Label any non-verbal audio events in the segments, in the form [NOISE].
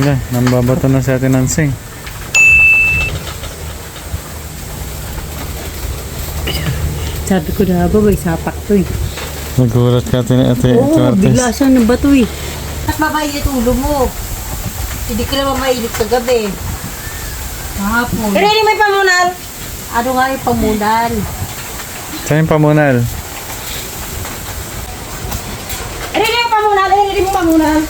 Wala, nambabato na si Ate Nancy. Sabi ko na ba, may sapak to eh. Nagulat ka Ate, ate Oo, Ate bigla Martes. siyang nabato eh. At mabainit ulo mo. Hindi ka naman mainit sa gabi. Kahapon. Pero hindi may pamunal. Ano nga yung pamunal? Saan yung pamunal? Ano yung pamunal? Yung pamunal?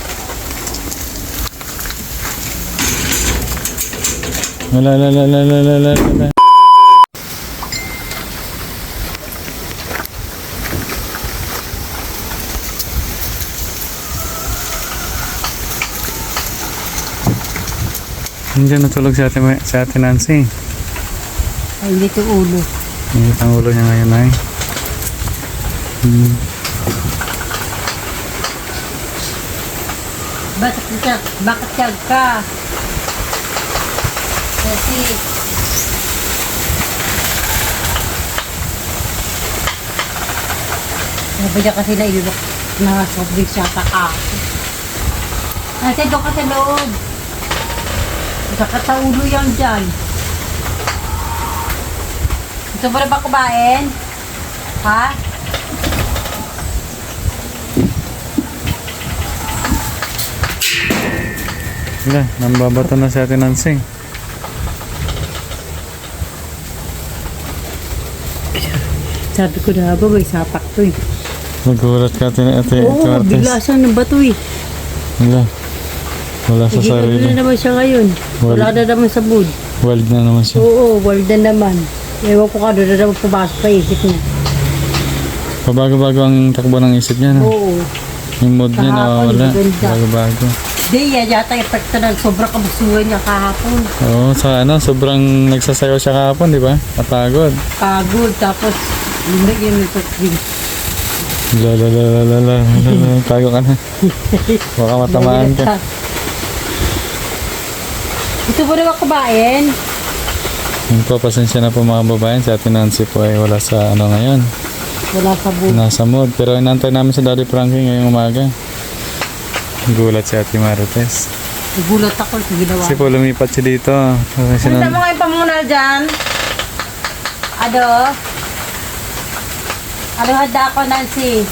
Wala, la, la, la, la, la, la, la. Hindi natulog si Ate, si Ate Nancy. Mainit yung ulo. Ingat ang ulo niya ngayon ay. Hmm. Bakit ka? Bakit ka ka? Kasi Sabi niya kasi na ilok na drinks siya ka Ate, doon ka sa loob. Sakit sa ulo yan dyan. Gusto mo na ba kumain? Ha? Wala, nambabato na si Ate Nancy. Sabi ko na ba, may sapak to eh. Nagulat ka Ate, ate, Oo, Martes. bigla siyang nabato eh. Wala. Wala sa ano sarili. na naman siya ngayon. Wala na naman sa mood. Wild na naman siya. Oo, walda naman. Ewan ko ka, doon na naman pumasok pa isip niya. Pabago-bago ang takbo ng isip niya, no? Oo. Yung mood niya nawawala. maganda. Bago-bago. Di, yan yata yung epekto ng sobrang kabusuhan niya kahapon. Oo, sa ano, sobrang nagsasayaw siya kahapon, di ba? Napagod. Pagod, tapos yung soft drinks. La la la la la la la la. Tago ka na. [LAUGHS] Baka matamaan ka. [LAUGHS] Gusto mo naman kumain? Yun po, pasensya na po mga babayan. Si Ate Nancy po ay wala sa ano ngayon. Wala sa buhay. Nasa mood. Pero inantay namin si Daddy Frankie ngayong umaga. Gulat si Ate Marites. Nagulat ako sa ginawa. Kasi po lumipat siya dito. Kasi Ano nun- mo ngayon pamunal dyan? Ano? Ano handa ako, Nancy?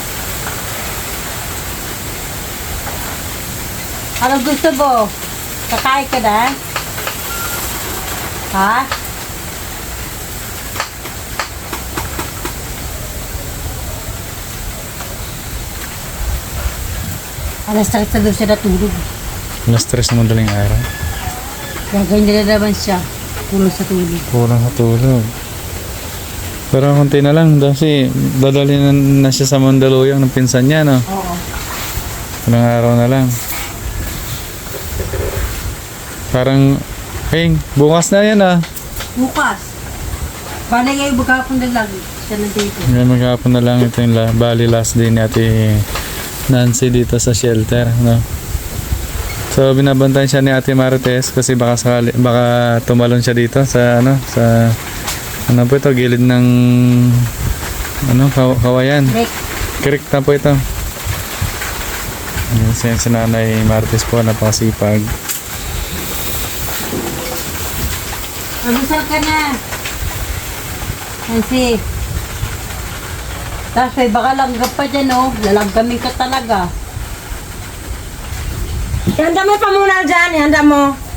Anong gusto mo? Kakain ka na? Ha? Alas sakit na doon siya natulog. Na-stress naman daling araw. Gaganyan na naman siya. Tulog sa tulog. Kulang sa tulog. Pero konti na lang kasi dadalhin na, na siya sa Mandaluyong ng pinsan niya, no? Oo. Ilang araw na lang. Parang, hey, bukas na yan ah. Bukas. Bala ngayon maghapon na lang. Siya nandito. Ngayon maghapon na lang ito yung la, bali last day ni Ate Nancy dito sa shelter, no? So binabantayan siya ni Ate Marites kasi baka sakali, baka tumalon siya dito sa ano sa ano po ito gilid ng ano kaw, kawayan. Correct na po ito. Ayan, si, si Nanay Marites po napakasipag. Alusal ka na. Nancy. May baka langgam pa dyan, oh. Lalanggamin ka talaga. Ihanda mo yung pamunal dyan, ihanda mo.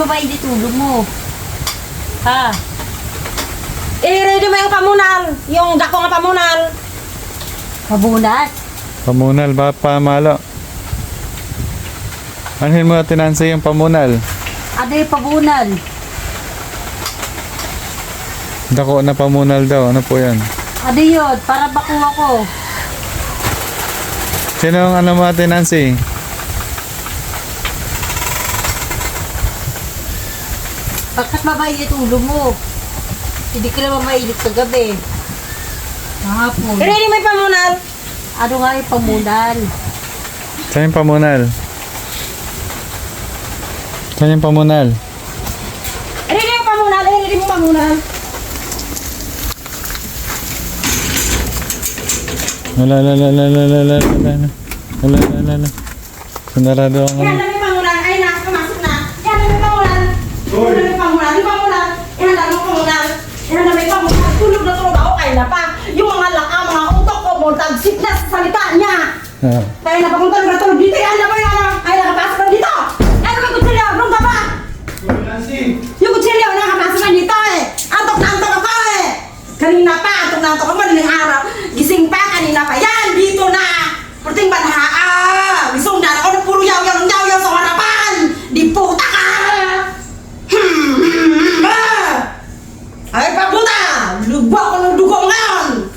Bakit ba mainit ulo mo? Ha? I-ready mo yung pamunal. Yung dako nga pamunal. Mabunas? Pamunal ba pamalo? Anhin mo Ate Nancy yung pamunal? Ano yung pabunan? Dako na pamunal daw. Ano po yan? Ano yun? Para bakuha ko. Sino ang ano mo Ate Nancy? Bakit mabainit ulo mo? Hindi ka naman mainit kagabi. Kahapon. I-ready mo yung pamunal. Ano nga yung pamunan? Saan yung pamunal? Saan yung pamunal? I-ready mo yung pamunal. I-ready mo yung pamunal. Wala, la, la, la, la, la, la, la, la, la. Wala, la, la, Kaya na pa. Yung mga laka, mga utok ko mo, tagsik na sa salita niya. Ah, Kaya na pa kung tulog na tulog dito. Yan na ba yung ano? Ay, nakapasok na dito. Ano ba kutsilyo? Nung ka pa? Yung kutsilyo, nakapasok na dito eh. Antok na antok ako eh. Kanina pa, antok na antok ako. Madaling araw. Gising pa, kanina pa. Yan, dito na. Perting banhaa. Gisong na ako ng puro yaw-yaw ng yaw-yaw sa harapan. Di puta ka. Hmm, hmm, hmm, ah. Ay, paputa! Lugbo ko ng dugo ngayon!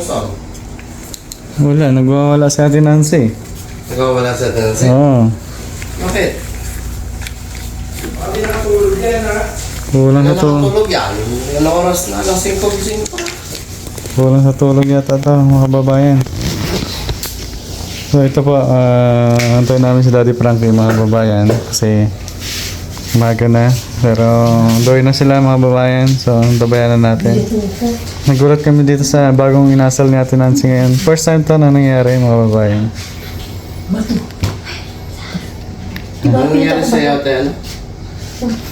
Saan. wala, nagwawala si Ate Nancy. Ikaw wala sa tensi. Oo. Bakit? Kulang sa tulog. nakatulog yan? Ano oras na? Alas 5 gising pa. Kulang sa tulog yata to, mga kababayan. So ito po, uh, antayin namin si Daddy Frankie mga kababayan kasi umaga na. Pero doy na sila mga kababayan, so tabayan na natin. Nagulat kami dito sa bagong inasal ni Ate Nancy ngayon. First time to na nangyari mga kababayan. Ano nangyari sa'yo, ate? Ano?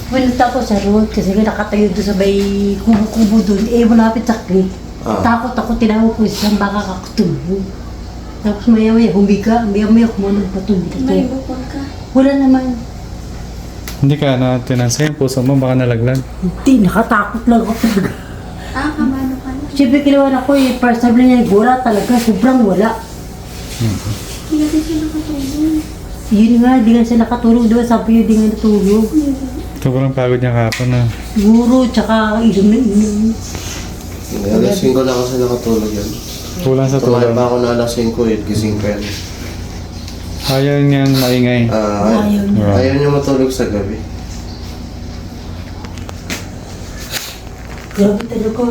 Pinunta ko sa road kasi nga nakatayo doon sa may kubo-kubo doon. Eh, malapit sa creek. Ah. Takot ako, tinawag ko isang baka kakatulog. Tapos maya maya humiga, maya maya kumunod pa tulog. May bukod ka. Wala naman. Hindi ka na Ate Nancy, yung puso mo baka nalaglag. Hindi, nakatakot lang ako talaga. Ah, kamano ka na. Siyempre kinuha na ko eh, time na niya, wala talaga, sobrang wala. Hindi kasi siya nakatulog. Yun nga, di nga siya nakatulog, diba sabi niya di nga natulog. Sobrang pagod niya kahapon na. Siguro, tsaka inom na inom. Alas 5 na kasi nakatulog yan. Kulang sa Tumayo tulog. pa ako na alas 5 eh. Gising pa yan. Ayaw niyang maingay. Ah, Ayaw ay- niya. ayaw niya matulog sa gabi. Grabe talaga.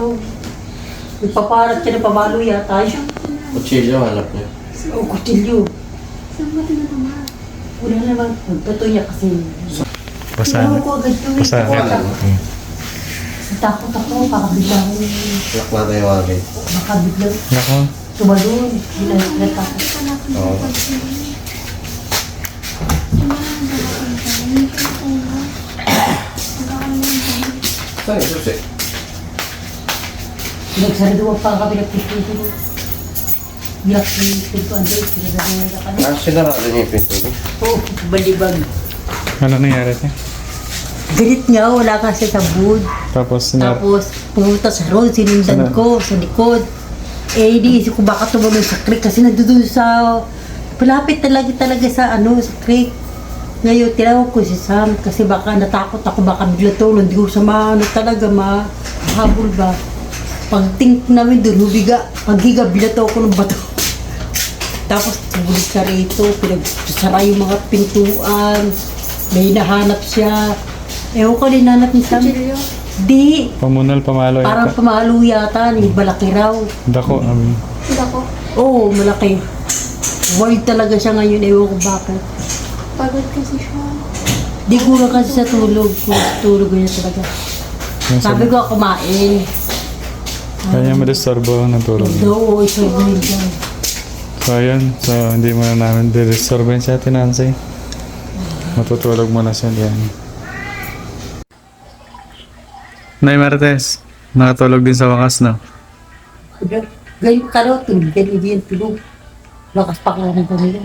Nagpaparat ka na pamalo yata siya. Kutsilyo, hanap niya. O, kutilyo. Saan ba tinatama? Wala naman. Nagpato kasi. Basa. Tinawa ko agad yun. Basa. Wala Sa naman. takot ako, baka bigla ko. Lock na tayo agad. Baka bigla Nako. tumalun. Natakot. Oo. Saan yung susi? Nagsaraduwa pa kami nagpipito. Yak, pinto andun, pinadaduwa na kami. Ah, sinarado niya yung pinto niya. Oo, balibag. Ano nangyari te? Galit nga, wala kasi sa wood. Tapos sinar... Tapos, pumunta sa road, sinundan ko sa likod. Eh, iniisip ko baka tumalon sa creek kasi nandun sa... Palapit talaga talaga sa ano, sa creek. Ngayon, tinawag ko si Sam kasi baka natakot ako, baka bigla tulong. Hindi ko sa maano talaga, mahabol ba. Pagting namin doon, hubiga. Paghiga, bilato ako ng bato. Tapos, tumulig ka rito, pinagsara yung mga pintuan. May nahanap siya. Ewan ko, linanap ni Sam. Di, Pamunal, pamalo parang yata. pamalo yata, ni malaki raw. Dako. Um, Hindi ako. Oo, malaki. Wild talaga siya ngayon, ewan ko bakit. Pagod kasi siya. Di na kasi sa tulog. Tulog niya talaga. sabi, ko kumain. Kaya madisturbo ng tulog. Oo, ito yun. So ayun, so hindi mo na namin didisturban si Ate Nancy. Matutulog muna siya diyan. Nay Martes, nakatulog din sa wakas, no? Ganyan ka raw, tulog. Ganyan din tulog. Lakas pa ka ng kanila.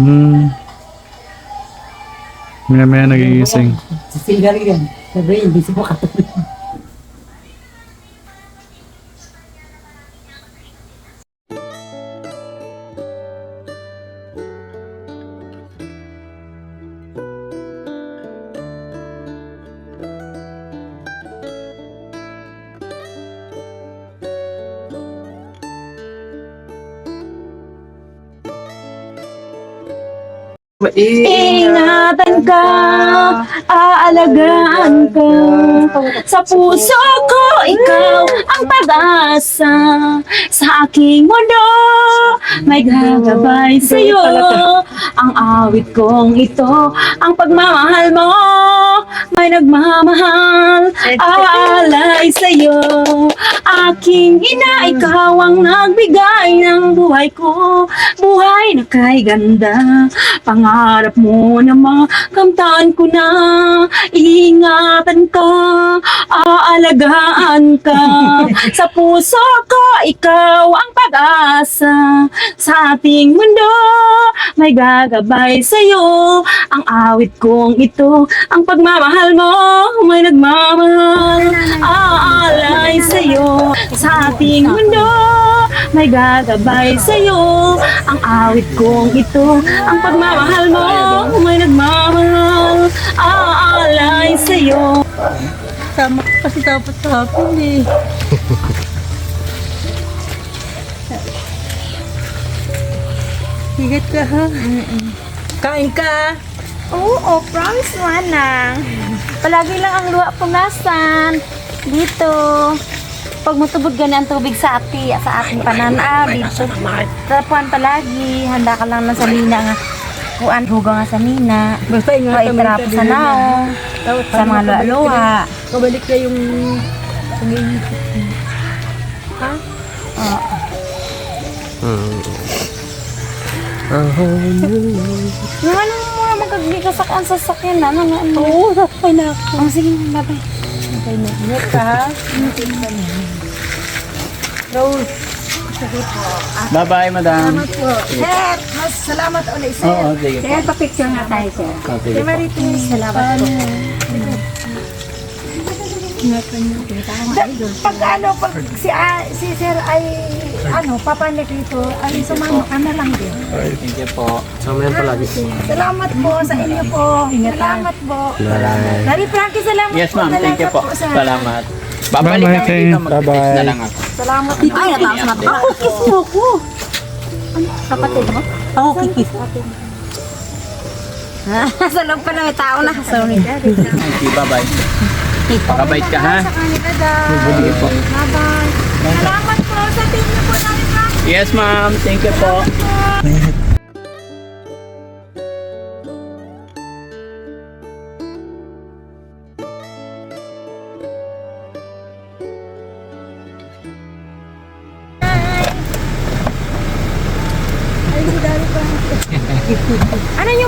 Hmm. Maya maya nagigising. Sa silgari yan. Sabi, hindi siya makatulog. Ingatan ka, aalagaan ka. Sa puso ko, ikaw ang pag-asa. Sa aking mundo, may gagabay sa'yo. Ang awit kong ito, ang pagmamahal mo May nagmamahal, aalay sa'yo Aking ina, ikaw ang nagbigay ng buhay ko Buhay na kay ganda Pangarap mo na makamtan ko na Ingatan ka, aalagaan ka Sa puso ko, ikaw ang pag-asa Sa ating mundo, may gagabay sa'yo Ang awit kong ito, ang pagmamahal mo May nagmamahal, aalay sa'yo Sa ating mundo, may gagabay sa'yo Ang awit kong ito, ang pagmamahal mo May nagmamahal, aalay sa'yo Tama ka kasi dapat hapon eh. [LAUGHS] Ingat ka ha. Kain ka. Oo, promise manang. Palagi lang ang luha punasan. Dito. Pag matubod gani ang tubig sa ati, sa ating pananaw, dito. Tapuan palagi, handa ka lang na sa mina nga. Kuan, huga nga sa mina. Basta ingatan mo itrap sa naong, sa mga luha-luha. Kabalik na yung... Yung ano mo mga magkagigasak ang sasakyan na, mga ano. Oo, sakay na ako. Oh, sige, babay. Ingat ka ha. Rose. Bye-bye, madam. Sir, mas salamat ulit, sir. Oo, sige. Sir, pa-picture nga tayo, sir. Sige. Marites, salamat po. Pag ano, pag si, ah, si sir ay, ano, papanik dito, ay sumama ka na lang din. Thank you po. Sama yan palagi. Salamat po sa inyo po. Salamat po. Bye. Dari Frankie, salamat Yes, po. ma'am. Thank you Salamat po. sir. Salamat. Bye-bye, Babalik kami Tay. dito. Mag-text Bye-bye. na lang ako. Salamat. Ay, nataas na Ako, kiss mo ko. Ano, kapatid mo? Ako kikis. sa loob pa na may tao na. Sorry. You. Bye-bye. Pakabait ka, ha? Sa kanila po. Bye-bye. Salamat po sa team niyo po Frankie. Yes, ma'am. Thank you po.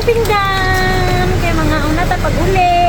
Pinggan? Kaya mga una tapag uli.